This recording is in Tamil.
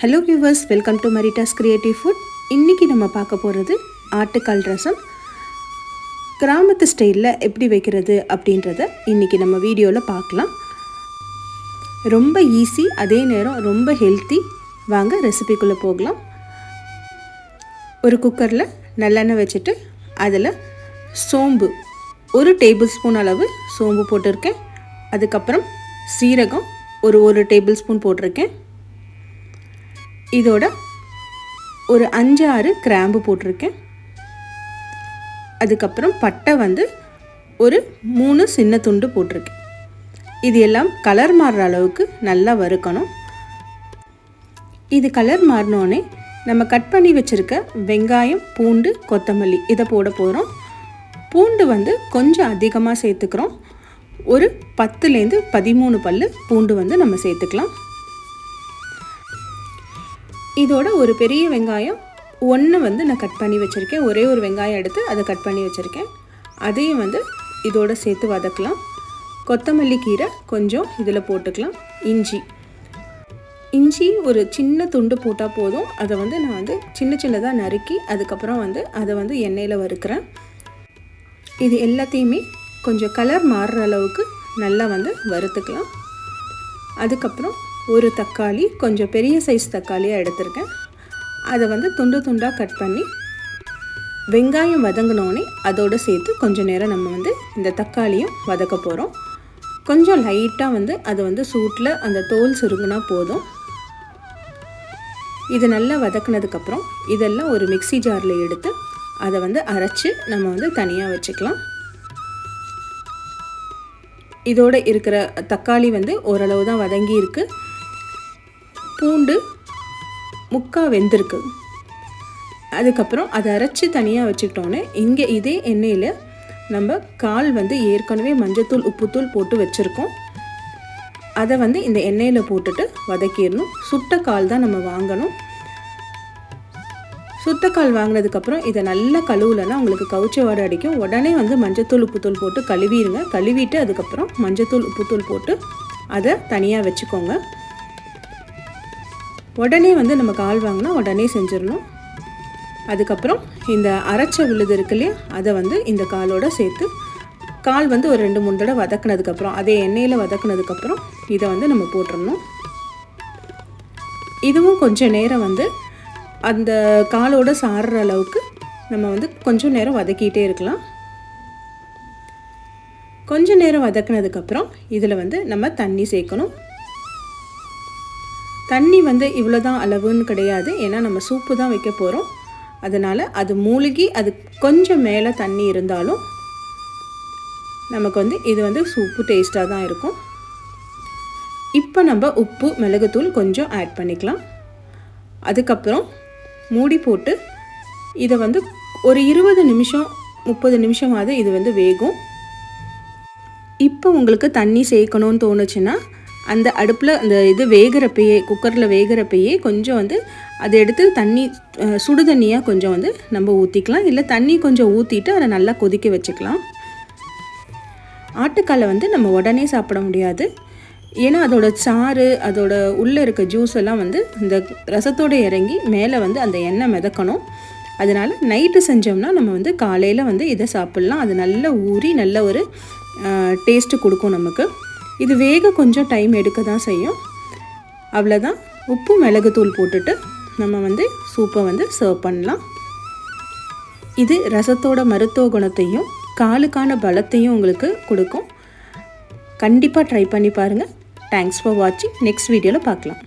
Hello viewers welcome to Marita's creative food இன்றைக்கி நம்ம பார்க்க போகிறது ஆட்டுக்கால் ரசம். கிராமத்து ஸ்டைலில் எப்படி வைக்கிறது அப்படின்றத இன்றைக்கி நம்ம வீடியோவில் பார்க்கலாம். ரொம்ப ஈஸி அதே நேரம் ரொம்ப ஹெல்த்தி வாங்க ரெசிபிக்குள்ளே போகலாம். ஒரு குக்கரில் நல்லெண்ணெய் வச்சுட்டு அதில் சோம்பு ஒரு டேபிள் ஸ்பூன் அளவு சோம்பு போட்டிருக்கேன். அதுக்கப்புறம் சீரகம் ஒரு ஒரு டேபிள் ஸ்பூன் போட்டிருக்கேன். இதோட ஒரு அஞ்சு ஆறு கிராம்பு போட்டிருக்கேன். அதுக்கப்புறம் பட்டை வந்து ஒரு மூணு சின்ன துண்டு போட்டிருக்கேன். இது எல்லாம் கலர் மாறுற அளவுக்கு நல்லா வறுக்கணும். இது கலர் மாறினோடனே நம்ம கட் பண்ணி வச்சுருக்க வெங்காயம் பூண்டு கொத்தமல்லி இதை போட போகிறோம் பூண்டு வந்து கொஞ்சம் அதிகமாக சேர்த்துக்கிறோம். ஒரு பத்துலேருந்து பதிமூணு பல் பூண்டு வந்து நம்ம சேர்த்துக்கலாம். இதோட ஒரு பெரிய வெங்காயம் ஒன்று வந்து நான் கட் பண்ணி வச்சுருக்கேன். ஒரே ஒரு வெங்காயம் எடுத்து அதை கட் பண்ணி வச்சுருக்கேன். அதையும் வந்து இதோட சேர்த்து வதக்கலாம். கொத்தமல்லி கீரை கொஞ்சம் இதில் போட்டுக்கலாம். இஞ்சி. இஞ்சி ஒரு சின்ன துண்டு போட்டால் போதும். அதை வந்து நான் வந்து சின்ன சின்னதாக நறுக்கி அதுக்கப்புறம் வந்து அதை வந்து எண்ணெயில் வறுக்கிறேன். இது எல்லாத்தையுமே கொஞ்சம் கலர் மாறுற அளவுக்கு நல்லா வந்து வறுத்துக்கலாம். அதுக்கப்புறம் ஒரு தக்காளி கொஞ்சம் பெரிய சைஸ் தக்காளியாக எடுத்திருக்கேன். அதை வந்து துண்டு துண்டாக கட் பண்ணி வெங்காயம் வதங்கினோடனே அதோடு சேர்த்து கொஞ்சம் நேரம் நம்ம வந்து இந்த தக்காளியும் வதக்க போகிறோம் கொஞ்சம் லைட்டாக வந்து அது வந்து சூட்டில் அந்த தோல் சுருங்கினா போதும். இது நல்லா வதக்குனதுக்கப்புறம் இதெல்லாம் ஒரு மிக்சி ஜாரில் எடுத்து அதை வந்து அரைச்சி நம்ம வந்து தனியாக வச்சுக்கலாம். இதோட இருக்கிற தக்காளி வந்து ஓரளவு தான் வதங்கி இருக்குது பூண்டு முக்கா வெந்திருக்கு. அதுக்கப்புறம் அதை அரைச்சி தனியாக வச்சுக்கிட்டோன்னே இங்கே இதே எண்ணெயில் நம்ம கால் வந்து ஏற்கனவே மஞ்சத்தூள் உப்புத்தூள் போட்டு வச்சுருக்கோம். அதை வந்து இந்த எண்ணெயில் போட்டுட்டு வதக்கிடணும். சுட்ட கால் தான் நம்ம வாங்கணும். சுத்தக்கால் வாங்கினதுக்கப்புறம் இதை நல்லா கழுவுலன்னா உங்களுக்கு கவுச்ச வாடை அடிக்கும். உடனே வந்து மஞ்சத்தூள் உப்புத்தூள் போட்டு கழுவிடுங்க. கழுவிட்டு அதுக்கப்புறம் மஞ்சத்தூள் உப்புத்தூள் போட்டு அதை தனியாக வச்சுக்கோங்க. உடனே வந்து நம்ம கால் வாங்கினா உடனே செஞ்சிடணும். அதுக்கப்புறம் இந்த அரைச்ச விழுது இருக்கு இல்லையா அதை வந்து இந்த காலோட சேர்த்து கால் வந்து ஒரு ரெண்டு மூணு தடவை வதக்குனதுக்கப்புறம் அதே எண்ணெயில் வதக்குனதுக்கப்புறம் இதை வந்து நம்ம போட்டுடணும். இதுவும் கொஞ்சம் நேரம் வந்து அந்த காலோட சாடுற அளவுக்கு நம்ம வந்து கொஞ்சம் நேரம் வதக்கிட்டே இருக்கலாம். கொஞ்சம் நேரம் வதக்குனதுக்கப்புறம் இதில் வந்து நம்ம தண்ணி சேர்க்கணும். தண்ணி வந்து இவ்வளோ தான் அளவுன்னு கிடையாது. ஏன்னா நம்ம சூப்பு தான் வைக்க போகிறோம் அதனால் அது மூழ்கி அது கொஞ்சம் மேலே தண்ணி இருந்தாலும் நமக்கு வந்து இது வந்து சூப்பு டேஸ்ட்டாக தான் இருக்கும். இப்போ நம்ம உப்பு மிளகுத்தூள் கொஞ்சம் ஆட் பண்ணிக்கலாம். அதுக்கப்புறம் மூடி போட்டு இதை வந்து ஒரு இருபது நிமிஷம் முப்பது நிமிஷமாவது இது வந்து வேகும். இப்போ உங்களுக்கு தண்ணி சேர்க்கணும்னு தோணுச்சுன்னா அந்த அடுப்பில் அந்த இது வேகிறப்பயே குக்கரில் வேகிறப்பயே கொஞ்சம் வந்து அதை எடுத்து தண்ணி சுடு தண்ணியாக கொஞ்சம் வந்து நம்ம ஊற்றிக்கலாம் இல்லை தண்ணி கொஞ்சம் ஊற்றிட்டு அதை நல்லா கொதிக்க வச்சுக்கலாம். ஆட்டுக்காலை வந்து நம்ம உடனே சாப்பிட முடியாது. ஏன்னா அதோட சாறு அதோட உள்ளே இருக்க ஜூஸ் எல்லாம் வந்து இந்த ரசத்தோடு இறங்கி மேலே வந்து அந்த எண்ணெய் மிதக்கணும். அதனால் நைட்டு செஞ்சோம்னா நம்ம வந்து காலையில் வந்து இதை சாப்பிட்லாம். அது நல்லா ஊறி நல்ல ஒரு டேஸ்ட்டு கொடுக்கும் நமக்கு. இது வேக கொஞ்சம் டைம் எடுக்க தான் செய்யும். அவ்வளோதான் உப்பு மிளகுத்தூள் போட்டுட்டு நம்ம வந்து சூப்பை வந்து சர்வ் பண்ணலாம். இது ரசத்தோட மருத்துவ குணத்தையும் காலுக்கான பலத்தையும் உங்களுக்கு கொடுக்கும். கண்டிப்பாக ட்ரை பண்ணி பாருங்கள் தேங்க்ஸ் ஃபார் வாட்சிங் நெக்ஸ்ட் வீடியோவில் பார்க்கலாம்.